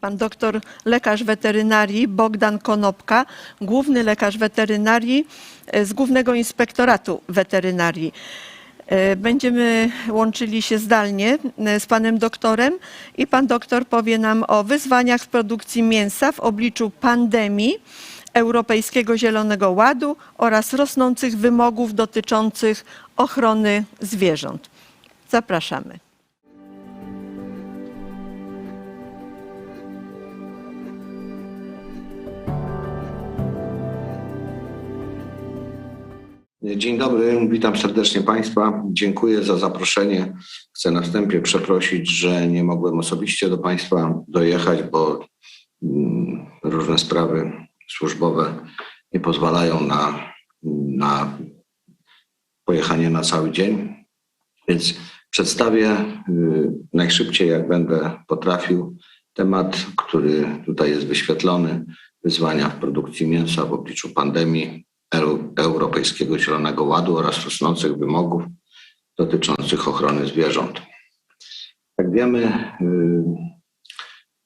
Pan doktor lekarz weterynarii Bogdan Konopka, główny lekarz weterynarii e, z Głównego Inspektoratu Weterynarii. E, Będziemy łączyli się zdalnie e, z panem doktorem i pan doktor powie nam o wyzwaniach w produkcji mięsa w obliczu pandemii, Europejskiego Zielonego Ładu oraz rosnących wymogów dotyczących ochrony zwierząt. Zapraszamy. Dzień dobry, witam serdecznie Państwa. Dziękuję za zaproszenie. Chcę na wstępie przeprosić, że nie mogłem osobiście do Państwa dojechać, bo mm, różne sprawy służbowe nie pozwalają na, na pojechanie na cały dzień. Więc przedstawię y, najszybciej, jak będę potrafił, temat, który tutaj jest wyświetlony. Wyzwania w produkcji mięsa w obliczu pandemii Europejskiego Zielonego Ładu oraz rosnących wymogów dotyczących ochrony zwierząt. Jak wiemy, y,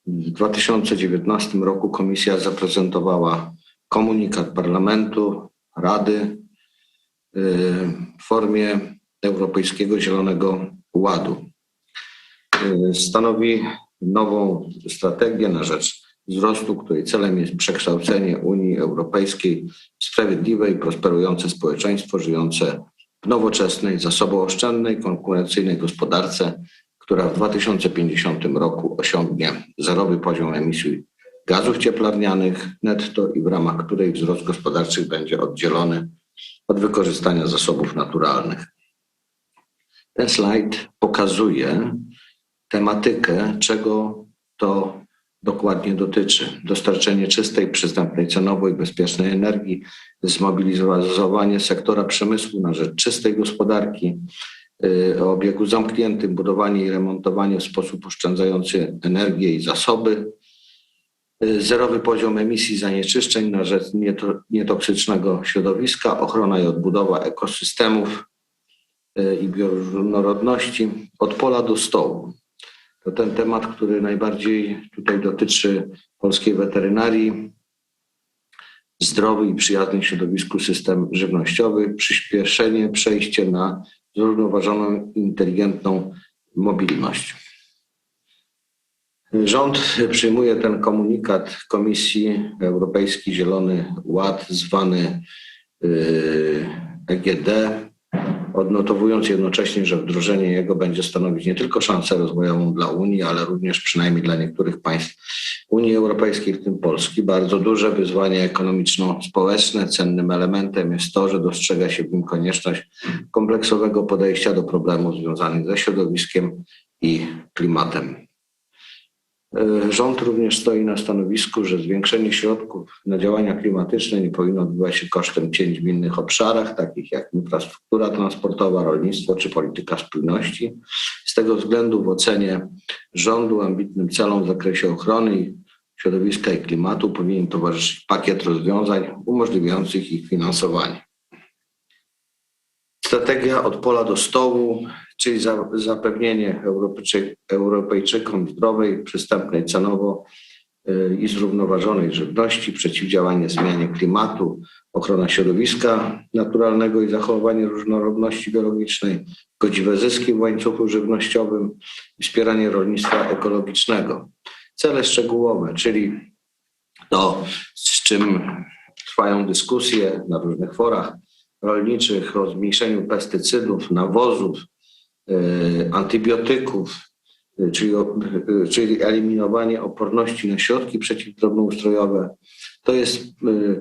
w 2019 roku Komisja zaprezentowała komunikat Parlamentu, Rady y, w formie Europejskiego Zielonego Ładu. Y, Stanowi nową strategię na rzecz wzrostu, której celem jest przekształcenie Unii Europejskiej w sprawiedliwe i prosperujące społeczeństwo żyjące w nowoczesnej, zasobooszczędnej, konkurencyjnej gospodarce, która w 2050 roku osiągnie zerowy poziom emisji gazów cieplarnianych netto i w ramach której wzrost gospodarczy będzie oddzielony od wykorzystania zasobów naturalnych. Ten slajd pokazuje tematykę, czego to dokładnie dotyczy. Dostarczenie czystej, przystępnej cenowo i bezpiecznej energii, zmobilizowanie sektora przemysłu na rzecz czystej gospodarki, y, o obiegu zamkniętym, budowanie i remontowanie w sposób oszczędzający energię i zasoby, y, zerowy poziom emisji zanieczyszczeń na rzecz nieto- nietoksycznego środowiska, ochrona i odbudowa ekosystemów y, i bioróżnorodności od pola do stołu to ten temat, który najbardziej tutaj dotyczy polskiej weterynarii. Zdrowy i przyjazny środowisku system żywnościowy, przyspieszenie, przejście na zrównoważoną, inteligentną mobilność. Rząd przyjmuje ten komunikat Komisji Europejski Zielony Ład, zwany yy, EGD, odnotowując jednocześnie, że wdrożenie jego będzie stanowić nie tylko szansę rozwojową dla Unii, ale również przynajmniej dla niektórych państw Unii Europejskiej, w tym Polski, bardzo duże wyzwanie ekonomiczno-społeczne. Cennym elementem jest to, że dostrzega się w nim konieczność kompleksowego podejścia do problemów związanych ze środowiskiem i klimatem. E, Rząd również stoi na stanowisku, że zwiększenie środków na działania klimatyczne nie powinno odbywać się kosztem cięć w innych obszarach, takich jak infrastruktura transportowa, rolnictwo czy polityka spójności. Z tego względu w ocenie rządu ambitnym celom w zakresie ochrony środowiska i klimatu powinien towarzyszyć pakiet rozwiązań umożliwiających ich finansowanie. Strategia od pola do stołu, czyli za, zapewnienie Europejczy, Europejczykom zdrowej, przystępnej cenowo y, i zrównoważonej żywności, przeciwdziałanie zmianie klimatu, ochrona środowiska naturalnego i zachowanie różnorodności biologicznej, godziwe zyski w łańcuchu żywnościowym i wspieranie rolnictwa ekologicznego. Cele szczegółowe, czyli to, z czym trwają dyskusje na różnych forach rolniczych o zmniejszeniu pestycydów, nawozów, antybiotyków, y, czyli, y, czyli eliminowanie oporności na środki przeciwdrobnoustrojowe. To jest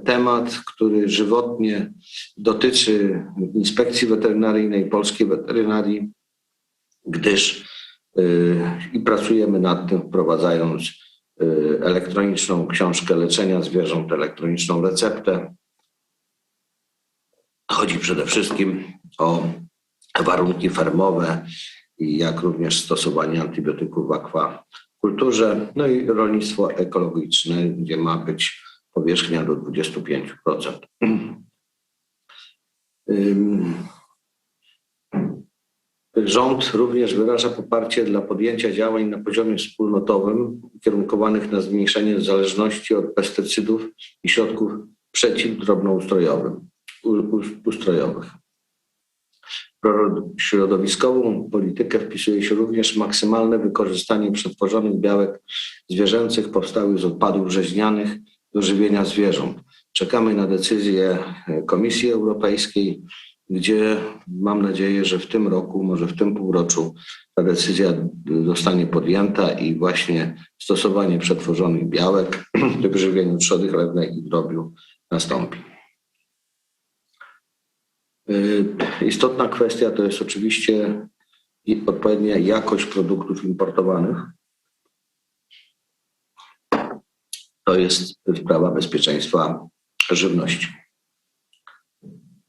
temat, który żywotnie dotyczy inspekcji weterynaryjnej, polskiej weterynarii, gdyż i pracujemy nad tym, wprowadzając elektroniczną książkę leczenia zwierząt, elektroniczną receptę. Chodzi przede wszystkim o warunki fermowe jak również stosowanie antybiotyków w akwakulturze, no i rolnictwo ekologiczne, gdzie ma być powierzchnia do 25%. Ym, Rząd również wyraża poparcie dla podjęcia działań na poziomie wspólnotowym ukierunkowanych na zmniejszenie zależności od pestycydów i środków przeciwdrobnoustrojowych. u- u- ustrojowych. W środowiskową politykę wpisuje się również maksymalne wykorzystanie przetworzonych białek zwierzęcych powstałych z odpadów rzeźnianych do żywienia zwierząt. Czekamy na decyzję Komisji Europejskiej, gdzie mam nadzieję, że w tym roku, może w tym półroczu ta decyzja zostanie podjęta i właśnie stosowanie przetworzonych białek w żywieniu trzody chlewnej i drobiu nastąpi. Y, Istotna kwestia to jest oczywiście odpowiednia jakość produktów importowanych. To jest sprawa bezpieczeństwa żywności.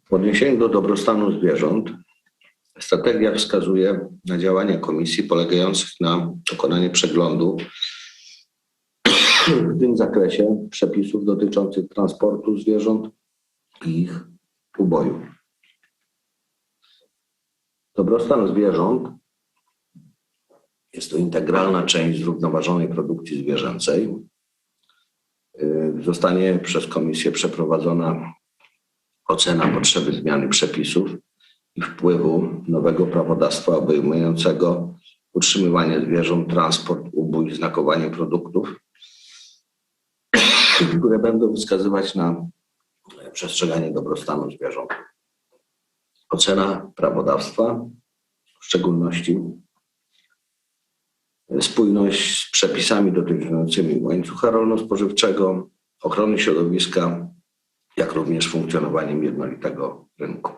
W odniesieniu do dobrostanu zwierząt, strategia wskazuje na działania komisji polegających na dokonaniu przeglądu w tym zakresie przepisów dotyczących transportu zwierząt i ich uboju. Dobrostan zwierząt jest to integralna część zrównoważonej produkcji zwierzęcej. Zostanie przez Komisję przeprowadzona ocena potrzeby zmiany przepisów i wpływu nowego prawodawstwa obejmującego utrzymywanie zwierząt, transport, ubój, znakowanie produktów, które będą wskazywać na przestrzeganie dobrostanu zwierząt. Ocena prawodawstwa, w szczególności spójność z przepisami dotyczącymi łańcucha rolno-spożywczego, ochrony środowiska, jak również funkcjonowaniem jednolitego rynku.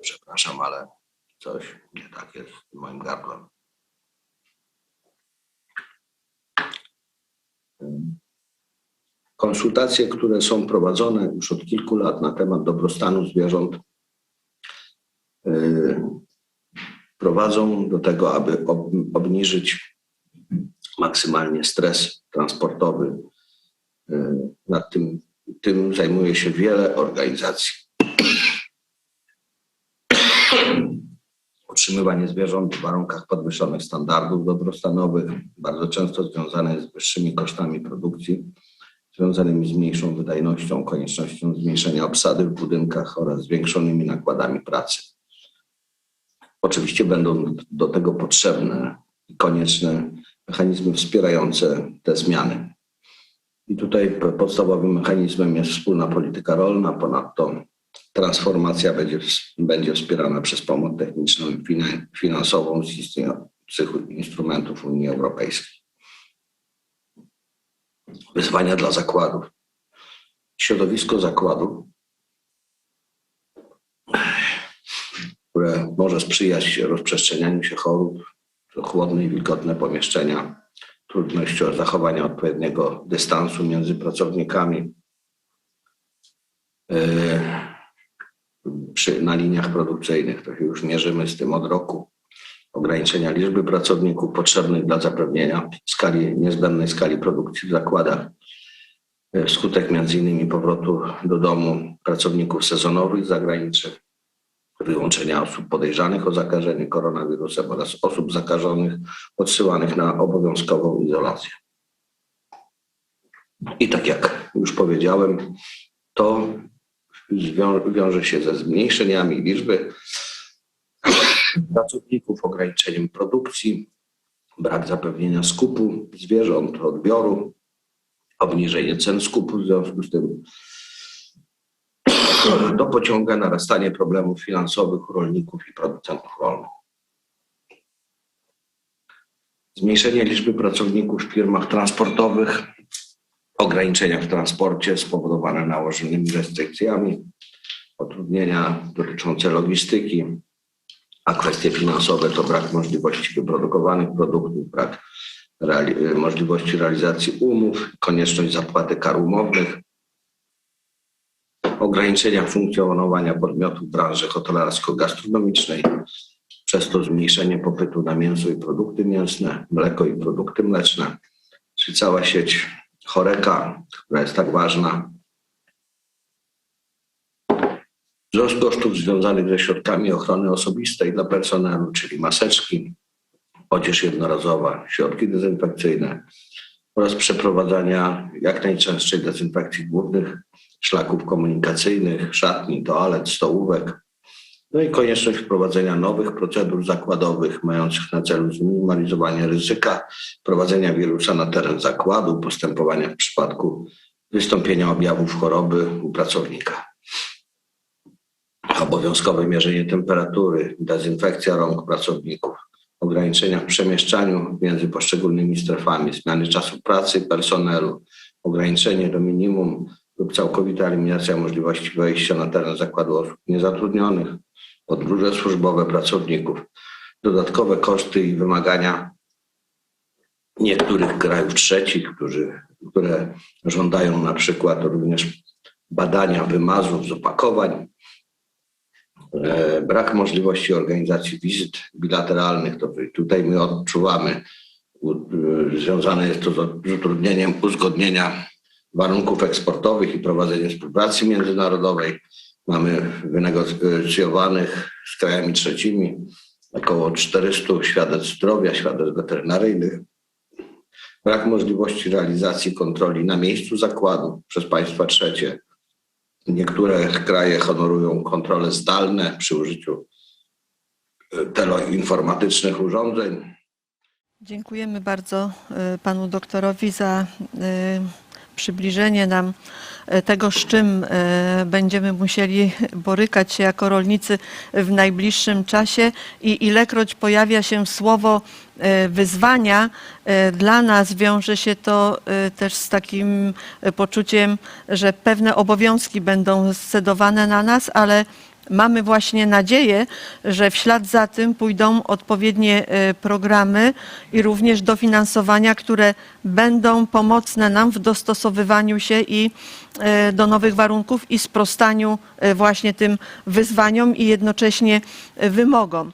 Przepraszam, ale coś nie tak jest z moim gardłem. Konsultacje, które są prowadzone już od kilku lat na temat dobrostanu zwierząt, yy, prowadzą do tego, aby ob- obniżyć maksymalnie stres transportowy. Yy, Nad tym, tym zajmuje się wiele organizacji. Utrzymywanie zwierząt w warunkach podwyższonych standardów dobrostanowych, bardzo często związane jest z wyższymi kosztami produkcji, związanymi z mniejszą wydajnością, koniecznością zmniejszenia obsady w budynkach oraz zwiększonymi nakładami pracy. Oczywiście będą do tego potrzebne i konieczne mechanizmy wspierające te zmiany. I tutaj podstawowym mechanizmem jest wspólna polityka rolna, ponadto transformacja będzie, będzie wspierana przez pomoc techniczną i fina- finansową z istniejących instrumentów Unii Europejskiej. Wyzwania dla zakładów. Środowisko zakładów, które może sprzyjać rozprzestrzenianiu się chorób, chłodne i wilgotne pomieszczenia, trudność zachowania odpowiedniego dystansu między pracownikami yy, przy, na liniach produkcyjnych. To się już mierzymy z tym od roku. Ograniczenia liczby pracowników potrzebnych dla zapewnienia skali, niezbędnej skali produkcji w zakładach. Yy, Wskutek innymi powrotu do domu pracowników sezonowych zagranicznych, wyłączenia osób podejrzanych o zakażenie koronawirusem oraz osób zakażonych odsyłanych na obowiązkową izolację. I tak jak już powiedziałem, to wiąże się ze zmniejszeniami liczby pracowników, ograniczeniem produkcji, brak zapewnienia skupu zwierząt, odbioru, obniżenie cen skupu w związku z tym to pociąga narastanie problemów finansowych rolników i producentów rolnych. Zmniejszenie liczby pracowników w firmach transportowych, ograniczenia w transporcie spowodowane nałożonymi restrykcjami, utrudnienia dotyczące logistyki, a kwestie finansowe to brak możliwości wyprodukowanych produktów, brak reali- możliwości realizacji umów, konieczność zapłaty kar umownych, ograniczenia funkcjonowania podmiotów branży hotelarsko-gastronomicznej, przez to zmniejszenie popytu na mięso i produkty mięsne, mleko i produkty mleczne, czy cała sieć choreka, która jest tak ważna. Wzrost kosztów związanych ze środkami ochrony osobistej dla personelu, czyli maseczki, odzież jednorazowa, środki dezynfekcyjne oraz przeprowadzania jak najczęstszej dezynfekcji głównych szlaków komunikacyjnych, szatni, toalet, stołówek. No i konieczność wprowadzenia nowych procedur zakładowych mających na celu zminimalizowanie ryzyka prowadzenia wirusa na teren zakładu, postępowania w przypadku wystąpienia objawów choroby u pracownika. Obowiązkowe mierzenie temperatury, dezynfekcja rąk pracowników, ograniczenia w przemieszczaniu między poszczególnymi strefami, zmiany czasu pracy personelu, ograniczenie do minimum lub całkowita eliminacja możliwości wejścia na teren zakładu osób niezatrudnionych, podróże służbowe pracowników, dodatkowe koszty i wymagania niektórych krajów trzecich, którzy, które żądają na przykład również badania wymazów z opakowań, brak możliwości organizacji wizyt bilateralnych, to tutaj my odczuwamy, e, związane jest to z utrudnieniem uzgodnienia warunków eksportowych i prowadzenia współpracy międzynarodowej. Mamy wynegocjowanych z krajami trzecimi około 400 świadectw zdrowia, świadectw weterynaryjnych. Brak możliwości realizacji kontroli na miejscu zakładu przez państwa trzecie. Niektóre kraje honorują kontrole zdalne przy użyciu e, teleinformatycznych urządzeń. Dziękujemy bardzo e, panu doktorowi za e, przybliżenie nam e, tego, z czym e, będziemy musieli borykać się jako rolnicy w najbliższym czasie i ilekroć pojawia się słowo e, wyzwania, dla nas wiąże się to też z takim poczuciem, że pewne obowiązki będą scedowane na nas, ale Mamy właśnie nadzieję, że w ślad za tym pójdą odpowiednie e, programy i również dofinansowania, które będą pomocne nam w dostosowywaniu się i e, do nowych warunków i sprostaniu e, właśnie tym wyzwaniom i jednocześnie wymogom.